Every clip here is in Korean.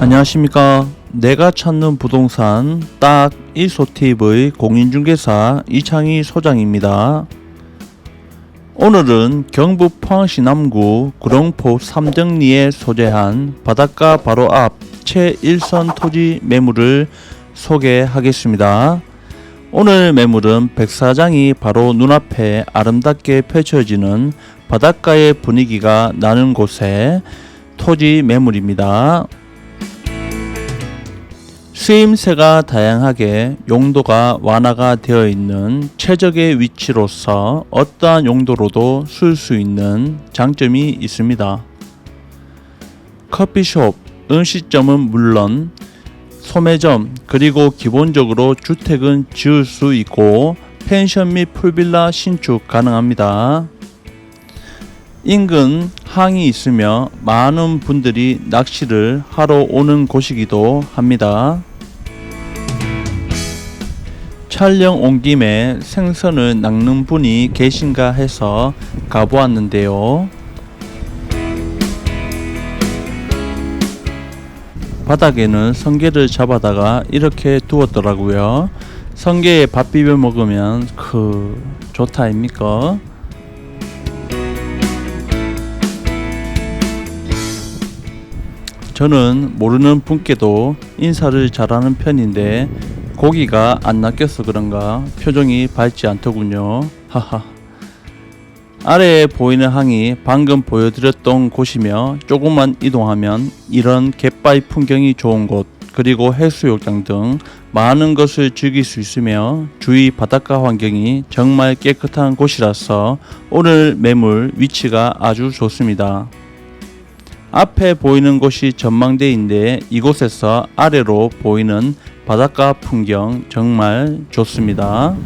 안녕하십니까. 내가 찾는 부동산 딱 1소팁의 공인중개사 이창희 소장입니다. 오늘은 경북 포항시 남구 구롱포 삼정리에 소재한 바닷가 바로 앞 최일선 토지 매물을 소개하겠습니다. 오늘 매물은 백사장이 바로 눈앞에 아름답게 펼쳐지는 바닷가의 분위기가 나는 곳에 토지 매물입니다. 쓰임새가 다양하게 용도가 완화가 되어 있는 최적의 위치로서 어떠한 용도로도 쓸 수 있는 장점이 있습니다. 커피숍, 음식점은 물론 소매점 그리고 기본적으로 주택은 지을 수 있고 펜션 및 풀빌라 신축 가능합니다. 인근 항이 있으며 많은 분들이 낚시를 하러 오는 곳이기도 합니다. 촬영 온 김에 생선을 낚는 분이 계신가 해서 가보았는데요. 바닥에는 성게를 잡아다가 이렇게 두었더라고요. 성게에 밥 비벼 먹으면 그 좋다 아닙니까? 저는 모르는 분께도 인사를 잘하는 편인데 고기가 안 낚여서 그런가 표정이 밝지 않더군요. 하하. 아래에 보이는 항이 방금 보여드렸던 곳이며 조금만 이동하면 이런 갯바위 풍경이 좋은 곳 그리고 해수욕장 등 많은 것을 즐길 수 있으며 주위 바닷가 환경이 정말 깨끗한 곳이라서 오늘 매물 위치가 아주 좋습니다. 앞에 보이는 곳이 전망대인데 이곳에서 아래로 보이는 바닷가 풍경 정말 좋습니다.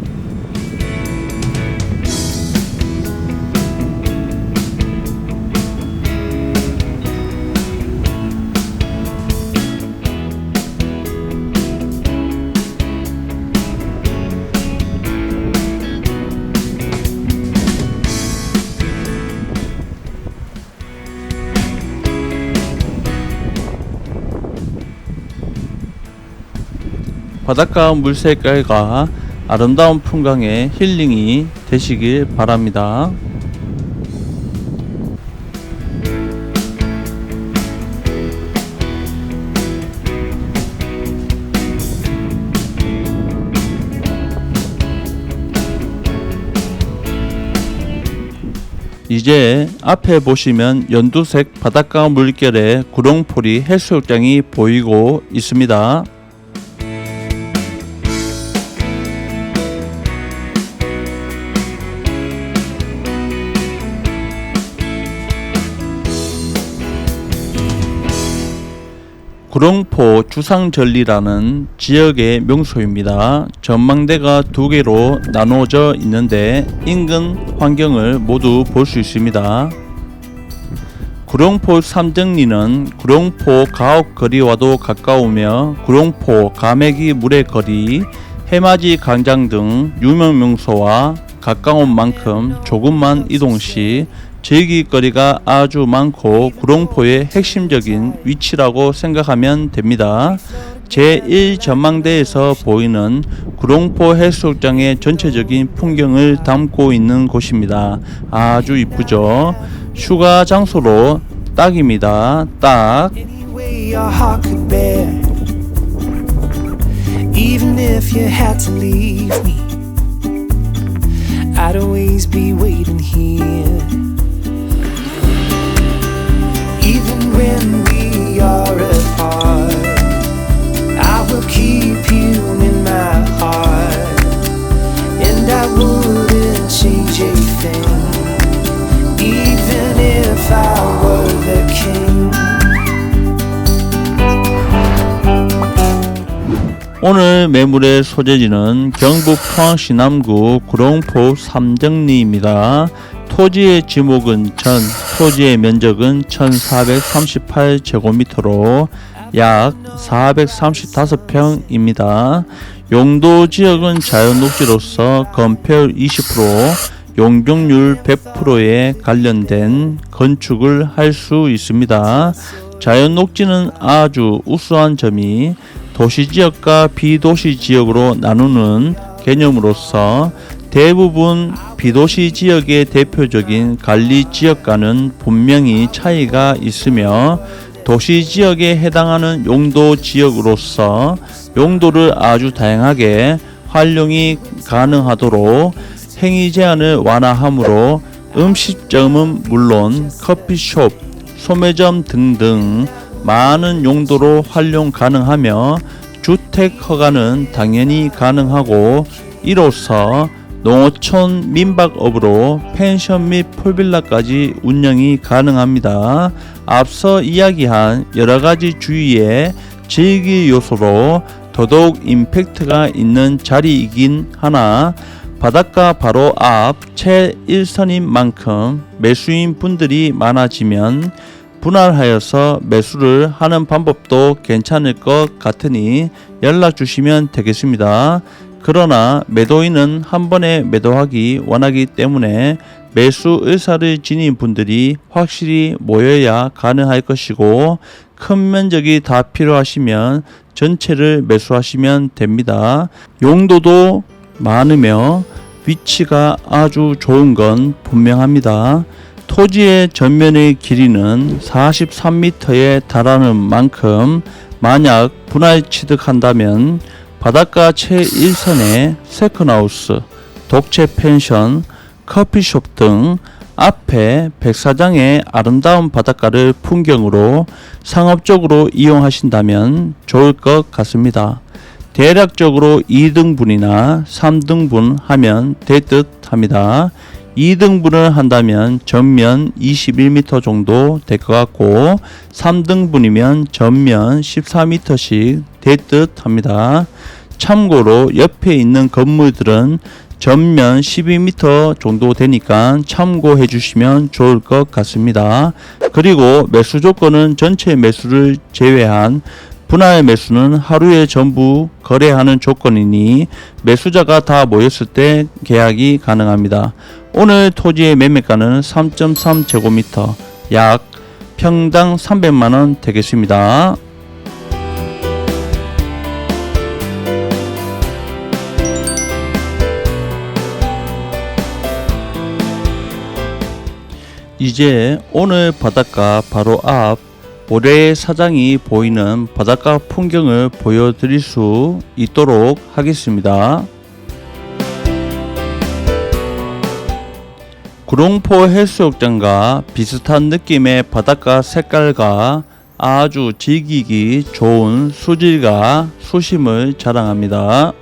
바닷가 물 색깔과 아름다운 풍광에 힐링이 되시길 바랍니다. 이제 앞에 보시면 연두색 바닷가 물결의 구롱포리 해수욕장이 보이고 있습니다. 구롱포 주상절리라는 지역의 명소입니다. 전망대가 두 개로 나누어져 있는데 인근 환경을 모두 볼 수 있습니다. 구룡포 삼정리는 구룡포 가옥거리와도 가까우며 구룡포 가메기 물의 거리, 해맞이 광장 등 유명 명소와 가까운 만큼 조금만 이동 시 즐길거리가 아주 많고 구룡포의 핵심적인 위치라고 생각하면 됩니다. 제1 전망대에서 보이는 구룡포 해수욕장의 전체적인 풍경을 담고 있는 곳입니다. 아주 이쁘죠? 휴가 장소로 딱입니다. 딱. 오늘 매물의 소재지는 경북 포항시 남구 구롱포 삼정리입니다. 토지의 지목은 전, 토지의 면적은 1438제곱미터로 약 435평입니다. 용도 지역은 자연 녹지로서 건폐율 20%, 용적률 100%에 관련된 건축을 할 수 있습니다. 자연 녹지는 아주 우수한 점이 도시 지역과 비도시 지역으로 나누는 개념으로서 대부분 비도시 지역의 대표적인 관리 지역과는 분명히 차이가 있으며 도시 지역에 해당하는 용도 지역으로서 용도를 아주 다양하게 활용이 가능하도록 행위 제한을 완화하므로 음식점은 물론 커피숍, 소매점 등등 많은 용도로 활용 가능하며 주택 허가는 당연히 가능하고 이로써 농어촌 민박업으로 펜션 및 풀빌라까지 운영이 가능합니다. 앞서 이야기한 여러 가지 주위의 즐기 요소로 더더욱 임팩트가 있는 자리이긴 하나 바닷가 바로 앞 최일선인 만큼 매수인 분들이 많아지면 분할하여서 매수를 하는 방법도 괜찮을 것 같으니 연락 주시면 되겠습니다. 그러나 매도인은 한 번에 매도하기 원하기 때문에 매수 의사를 지닌 분들이 확실히 모여야 가능할 것이고 큰 면적이 다 필요하시면 전체를 매수하시면 됩니다. 용도도 많으며 위치가 아주 좋은 건 분명합니다. 토지의 전면의 길이는 43m에 달하는 만큼 만약 분할 취득한다면 바닷가 최일선에 세컨하우스, 독채 펜션, 커피숍 등 앞에 백사장의 아름다운 바닷가를 풍경으로 상업적으로 이용하신다면 좋을 것 같습니다. 대략적으로 2등분이나 3등분 하면 될 듯 합니다. 2등분을 한다면 전면 21m 정도 될 것 같고 3등분이면 전면 14m씩 될듯 합니다. 참고로 옆에 있는 건물들은 전면 12m 정도 되니까 참고해 주시면 좋을 것 같습니다. 그리고 매수 조건은 전체 매수를 제외한 분할 매수는 하루에 전부 거래하는 조건이니 매수자가 다 모였을 때 계약이 가능합니다. 오늘 토지의 매매가는 3.3제곱미터 약 평당 300만원 되겠습니다. 이제 오늘 바닷가 바로 앞 모래 사장이 보이는 바닷가 풍경을 보여드릴 수 있도록 하겠습니다. 구룡포 해수욕장과 비슷한 느낌의 바닷가 색깔과 아주 즐기기 좋은 수질과 수심을 자랑합니다.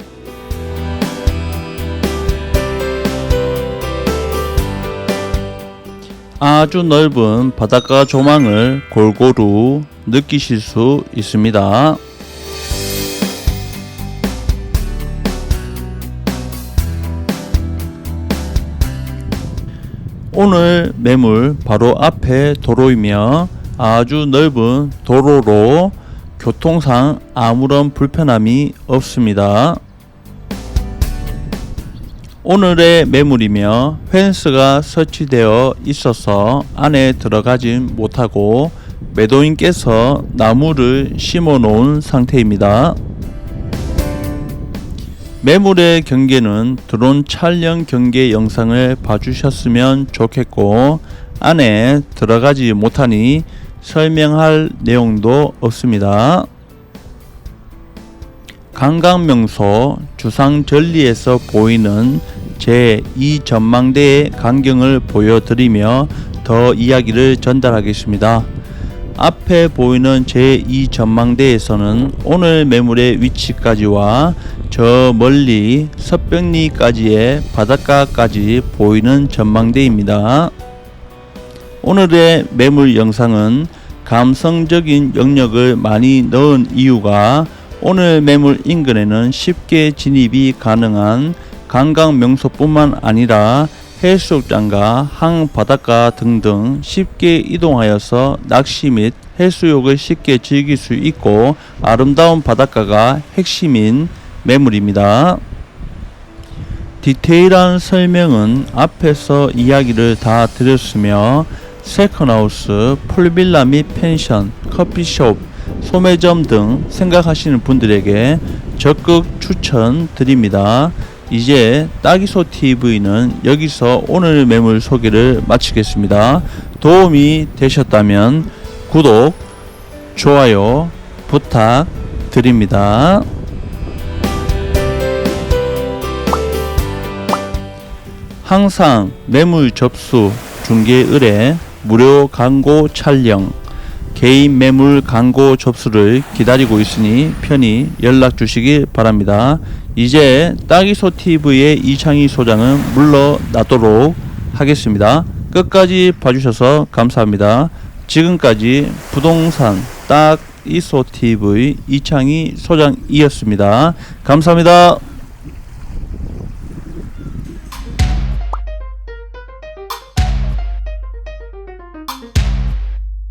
아주 넓은 바닷가 조망을 골고루 느끼실 수 있습니다. 오늘 매물 바로 앞에 도로이며 아주 넓은 도로로 교통상 아무런 불편함이 없습니다. 오늘의 매물이며 펜스가 설치되어 있어서 안에 들어가진 못하고 매도인께서 나무를 심어 놓은 상태입니다. 매물의 경계는 드론 촬영 경계 영상을 봐주셨으면 좋겠고 안에 들어가지 못하니 설명할 내용도 없습니다. 관광명소 주상절리에서 보이는 제2 전망대의 광경을 보여드리며 더 이야기를 전달하겠습니다. 앞에 보이는 제2 전망대에서는 오늘 매물의 위치까지와 저 멀리 서병리까지의 바닷가까지 보이는 전망대입니다. 오늘의 매물 영상은 감성적인 영역을 많이 넣은 이유가 오늘 매물 인근에는 쉽게 진입이 가능한 관광 명소뿐만 아니라 해수욕장과 항 바닷가 등등 쉽게 이동하여서 낚시 및 해수욕을 쉽게 즐길 수 있고 아름다운 바닷가가 핵심인 매물입니다. 디테일한 설명은 앞에서 이야기를 다 드렸으며 세컨하우스, 풀빌라 및 펜션, 커피숍, 소매점 등 생각하시는 분들에게 적극 추천드립니다. 이제 따기소 TV는 여기서 오늘 매물 소개를 마치겠습니다. 도움이 되셨다면 구독, 좋아요 부탁드립니다. 항상 매물 접수, 중개 의뢰, 무료 광고 촬영, 개인 매물 광고 접수를 기다리고 있으니 편히 연락 주시기 바랍니다. 이제 따기소 TV의 이창희 소장은 물러나도록 하겠습니다. 끝까지 봐주셔서 감사합니다. 지금까지 부동산 따기소 TV 이창희 소장이었습니다. 감사합니다.